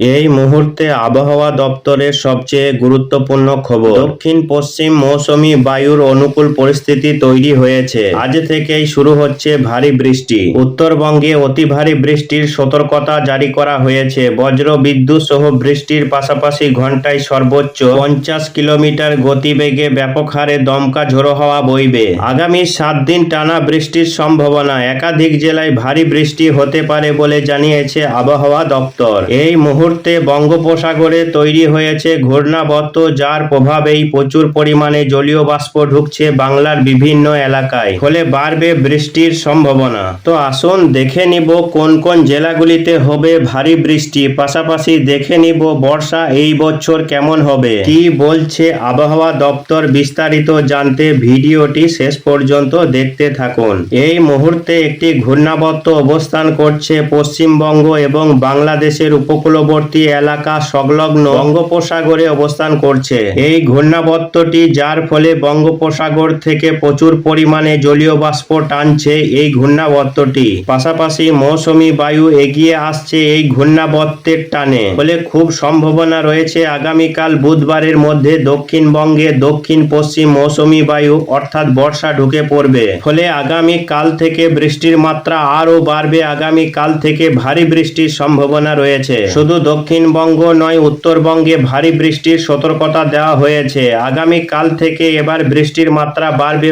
এই মুহূর্তে আবহাওয়া দপ্তরের সবচেয়ে গুরুত্বপূর্ণ খবর। দক্ষিণ পশ্চিম মৌসুমী বায়ুর অনুকূল পরিস্থিতি তৈরি হয়েছে। আজ থেকেই শুরু হচ্ছে ভারী বৃষ্টি। উত্তরবঙ্গে অতি ভারী বৃষ্টির সতর্কতা জারি করা হয়েছে। বজ্র বিদ্যুৎ সহ বৃষ্টির পাশাপাশি ঘন্টায় সর্বোচ্চ পঞ্চাশ কিলোমিটার গতিবেগে ব্যাপক হারে দমকা ঝোড়ো হওয়া বইবে। আগামী সাত দিন টানা বৃষ্টির সম্ভাবনা। একাধিক জেলায় ভারী বৃষ্টি হতে পারে বলে জানিয়েছে আবহাওয়া দপ্তর। এই মুহূর্তে বঙ্গোপসাগরে তৈরি হয়েছে ঘূর্ণাবর্ত, যার প্রভাবেই প্রচুর পরিমাণে জলীয় বাষ্প ঢুকছে বাংলার বিভিন্ন এলাকায়। ফলে বাড়বে বৃষ্টির সম্ভাবনা। তো আসুন দেখে নিব কোন কোন জেলাগুলিতে হবে ভারী বৃষ্টি। পাশাপাশি দেখে নিব বর্ষা এই বছর কেমন হবে। কি বলছে আবহাওয়া দপ্তর বিস্তারিত জানতে ভিডিওটি শেষ পর্যন্ত দেখতে থাকুন। এই মুহূর্তে একটি ঘূর্ণাবর্ত অবস্থান করছে পশ্চিমবঙ্গ এবং বাংলাদেশের উপকূলবর্তী এলাকা সংলগ্ন বঙ্গোপসাগরে অবস্থান করছে। এই ঘূর্ণাবর্তটি, যার ফলে বঙ্গোপসাগর থেকে প্রচুর পরিমাণে জলীয় বাষ্প টানছে এই ঘূর্ণাবর্তটি। পাশাপাশি মৌসুমী বায়ু এগিয়ে আসছে এই ঘূর্ণাবর্তের টানে। ফলে খুব সম্ভাবনা রয়েছে আগামীকাল বুধবারের মধ্যে দক্ষিণবঙ্গে দক্ষিণ পশ্চিম মৌসুমী বায়ু, অর্থাৎ বর্ষা, ঢুকে পড়বে। ফলে আগামী কাল থেকে বৃষ্টির মাত্রা আরও বাড়বে। আগামী কাল থেকে ভারী বৃষ্টির সম্ভাবনা রয়েছে। শুধু দক্ষিণবঙ্গ নয়, উত্তরবঙ্গে ভারী বৃষ্টির সতর্কতা দেওয়া হয়েছে। আগামী কাল থেকে এবার বৃষ্টির মাত্রা বাড়বে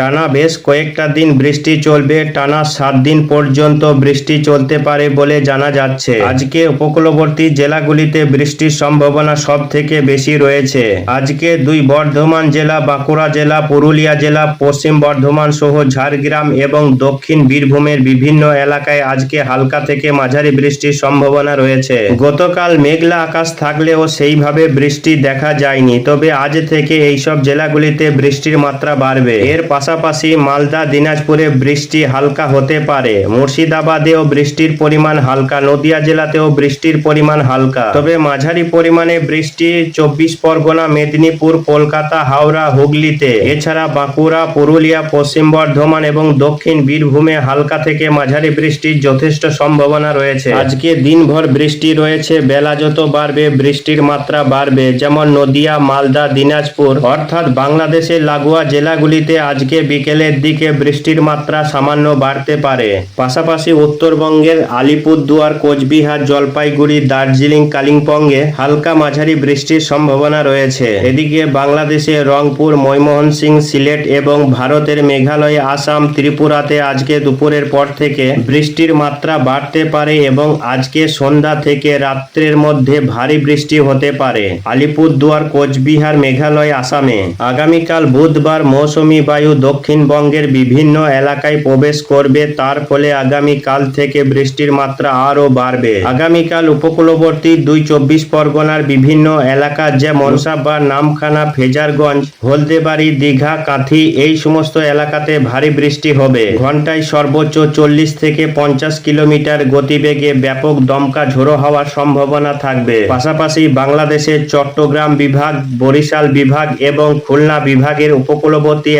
টানা বেশ কয়েকটা দিন বৃষ্টি চলবে, টানা সাত দিন পর্যন্ত বৃষ্টি চলতে পারে বলে জানা যাচ্ছে। আজকে উপকূলবর্তী জেলাগুলিতে বৃষ্টির সম্ভাবনা সব থেকে বেশি রয়েছে। আজকে দুই বর্ধমান জেলা, বাঁকুড়া জেলা, পুরুলিয়া জেলা, পশ্চিম বর্ধমান সহ ঝাড়গ্রাম এবং দক্ষিণ বীরভূমের বিভিন্ন এলাকায় আজকে হালকা থেকে মাঝারি বৃষ্টির সম্ভাবনা রয়েছে। গতকাল মেঘলা আকাশ থাকলেও সেইভাবে বৃষ্টি দেখা যায়নি, তবে আজ থেকে এইসব জেলাগুলিতে বৃষ্টির মাত্রা বাড়বে। এর পাশাপাশি মালদা, দিনাজপুরে বৃষ্টি হালকা হতে পারে। মুর্শিদাবাদেও বৃষ্টির পরিমাণ হালকা, নদিয়া জেলাতেও বৃষ্টির পরিমাণ হালকা। তবে মাঝারি পরিমাণে বৃষ্টি চব্বিশ পরগনা, মেদিনীপুর, কলকাতা, হাওড়া, হুগলিতে। এছাড়া বাঁকুড়া, পুরুলিয়া, পশ্চিম বর্ধমান এবং দক্ষিণ বীরভূমে হালকা থেকে মাঝারি বৃষ্টির যথেষ্ট সম্ভাবনা রয়েছে। আজকে দিনভর বৃষ্টি রয়েছে, বেলা যত বাড়বে, বৃষ্টির মাত্রা বাড়বে। যেমন নদিয়া, মালদা, দিনাজপুর। অর্থাৎ বাংলাদেশের লাগোয়া জেলাগুলিতে আজকে বিকেলের দিকে বৃষ্টির মাত্রা সামান্য বাড়তে পারে। পাশাপাশি উত্তরবঙ্গের আলিপুরদুয়ার, কোচবিহার, জলপাইগুড়ি, দার্জিলিং, কালিম্পংয়ে হালকা মাঝারি বৃষ্টির সম্ভাবনা রয়েছে। এদিকে বাংলাদেশে রংপুর, ময়মনসিংহ, সিলেট এবং ভারতের মেঘালয়, আসাম, ত্রিপুরাতে আজকে দুপুরের পর থেকে বৃষ্টির মাত্রা বাড়তে পারে এবং আজকে সন্ধ্যা থেকে রাত্রের মধ্যে ভারী বৃষ্টি হতে পারে। আলিপুরদুয়ার, কোচবিহার, মেঘালয়, আসামে আগামীকাল বুধবার মৌসুমি বায়ু দক্ষিণবঙ্গের বিভিন্ন এলাকায় প্রবেশ করবে। তার ফলে আগামী কাল থেকে বৃষ্টির মাত্রা আরও বাড়বে। আগামীকাল উপকূলবর্তী দুই চব্বিশ পরগনার বিভিন্ন এলাকা যেমন বা নামখানা, ফেজারগঞ্জ, হলদেবাড়ি, দীঘা, কাঁথি, এই সমস্ত এলাকাতে ভারী বৃষ্টি হবে। ঘন্টায় সর্বোচ্চ চল্লিশ থেকে পঞ্চাশ কিলোমিটার গতিবেগে ব্যাপক দমকা ঝোড়ো হওয়ার সম্ভাবনা থাকবে। পাশাপাশি বাংলাদেশের চট্টগ্রাম বিভাগ, বরিশাল বিভাগ এবং খুলনা বিভাগের উপকূলবর্তী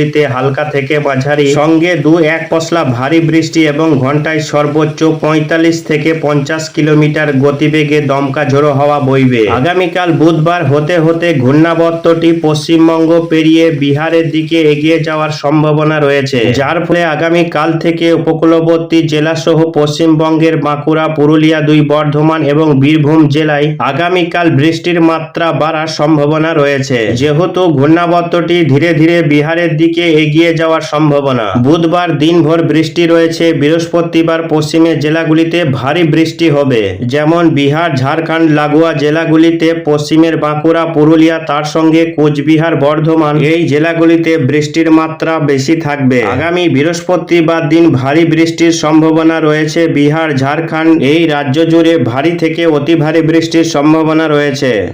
এলাকাগুলিতে হালকা থেকে মাঝারি। সঙ্গে দু এক পশলা ভারী বৃষ্টি এবং ঘন্টায় সর্বোচ্চ পঁয়তাল্লিশ থেকে পঞ্চাশ কিলোমিটার গতিবেগে দমকা ঝোড়ো হওয়া বইবে। আগামীকাল বুধবার হতে হতে ঘূর্ণাবর্তটি পশ্চিমবঙ্গ পেরিয়ে বিহারের দিকে এগিয়ে যাওয়ার সম্ভাবনা রয়েছে। যার ফলে আগামী কাল থেকে উপকূলবর্তী জেলাসহ পশ্চিমবঙ্গের বাঁকুড়া, পুরুলিয়া, দুই বর্ধমান এবং বীরভূম জেলায় আগামীকাল বৃষ্টির মাত্রা বাড়ার সম্ভাবনা রয়েছে। যেহেতু ঘূর্ণাবর্তটি ধীরে ধীরে বিহারের দিকে এগিয়ে যাওয়ার সম্ভাবনা। বুধবার দিনভর বৃষ্টি রয়েছে। বৃহস্পতিবার পশ্চিমের জেলাগুলিতে ভারী বৃষ্টি হবে। যেমন বিহার, ঝাড়খণ্ড, লাগোয়া জেলাগুলিতে, পশ্চিমের বাঁকুড়া, পুরুলিয়া, তার সঙ্গে কোচবিহার, বর্ধমান এই জেলাগুলিতে বৃষ্টির মাত্রা বেশি থাকবে। আগামী বৃহস্পতিবার দিন ভারী বৃষ্টির সম্ভাবনা রয়েছে। বিহার, ঝাড়খণ্ড এই রাজ্য জুড়ে ভারী থেকে অতি ভারী বৃষ্টির সম্ভাবনা রয়েছে।